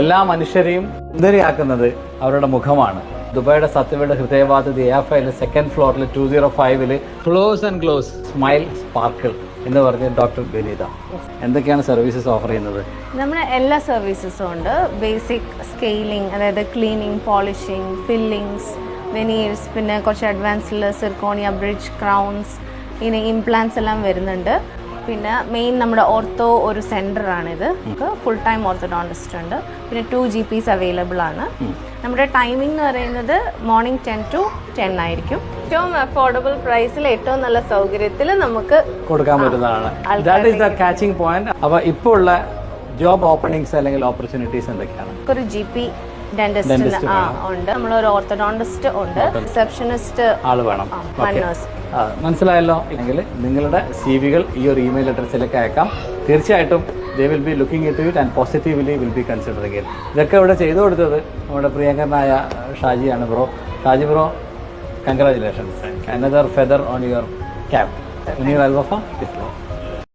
എല്ലാ മനുഷ്യരെയും സുന്ദരിയാക്കുന്നത് അവരുടെ മുഖമാണ്. ദുബായുടെ സത്യവയുടെ ഹൃദയവാദ ഐ സെക്കൻഡ് ഫ്ലോറിൽ ടു സീറോ ഫൈവിൽ close and close smile sparkle എന്ന് പറഞ്ഞ ഡോക്ടർ ബിനീത എന്തൊക്കെയാണ് സർവീസസ് ഓഫർ ചെയ്യുന്നത്? നമ്മുടെ എല്ലാ സർവീസസും ഉണ്ട്. ബേസിക് സ്കെയിലിംഗ് അതായത് ക്ലീനിങ് പോളിഷിംഗ് ഫില്ലിങ്സ് വെനീർസ് പിന്നെ കുറച്ച് അഡ്വാൻസിൽ സിർക്കോണിയ ബ്രിഡ്ജ് ക്രൗൺസ് ഇനി ഇംപ്ലാൻസ് എല്ലാം വരുന്നുണ്ട്. പിന്നെ മെയിൻ നമ്മുടെ ഓർത്തോ ഒരു സെന്റർ ആണിത്. നമുക്ക് ഫുൾ ടൈം ഓർത്തോഡോണ്ടിസ്റ്റ് ഉണ്ട്. പിന്നെ ടു ജി പീസ് അവൈലബിൾ ആണ്. നമ്മുടെ ടൈമിംഗ് എന്ന് പറയുന്നത് മോർണിംഗ് ടെൻ ടു ടെൻ ആയിരിക്കും. ഏറ്റവും അഫോർഡബിൾ പ്രൈസിൽ ഏറ്റവും നല്ല സൗകര്യത്തിൽ നമുക്ക് കൊടുക്കാൻ പറ്റുന്നതാണ്. കാച്ചിങ് പോയിന്റ് അപ്പൊ ഇപ്പോൾ ഉള്ള ജോബ് ഓപ്പണിങ്സ് അല്ലെങ്കിൽ ഓപ്പർച്യൂണിറ്റീസ് എന്തൊക്കെയാണ്? ഒരു ജി പി ഡെന്റിസ്റ്റ് ഉണ്ട്. നമ്മളൊരു ഓർത്തഡോണ്ടിസ്റ്റ് ഉണ്ട്. റിസപ്ഷനിസ്റ്റ് ആൾ വേണം. മനസ്സിലായല്ലോ? അല്ലെങ്കിൽ നിങ്ങളുടെ സി വികൾ ഈ ഒരു ഇമെയിൽ അഡ്രസ്സിലേക്ക് അയക്കാം. തീർച്ചയായിട്ടും they will be looking it it and positively will be considering it ഇതൊക്കെ ഇവിടെ ചെയ്തു കൊടുത്തത് നമ്മുടെ പ്രിയങ്കരനായ ഷാജിയാണ് bro. Shaji bro congratulations another feather on your cap Muneer Alwafa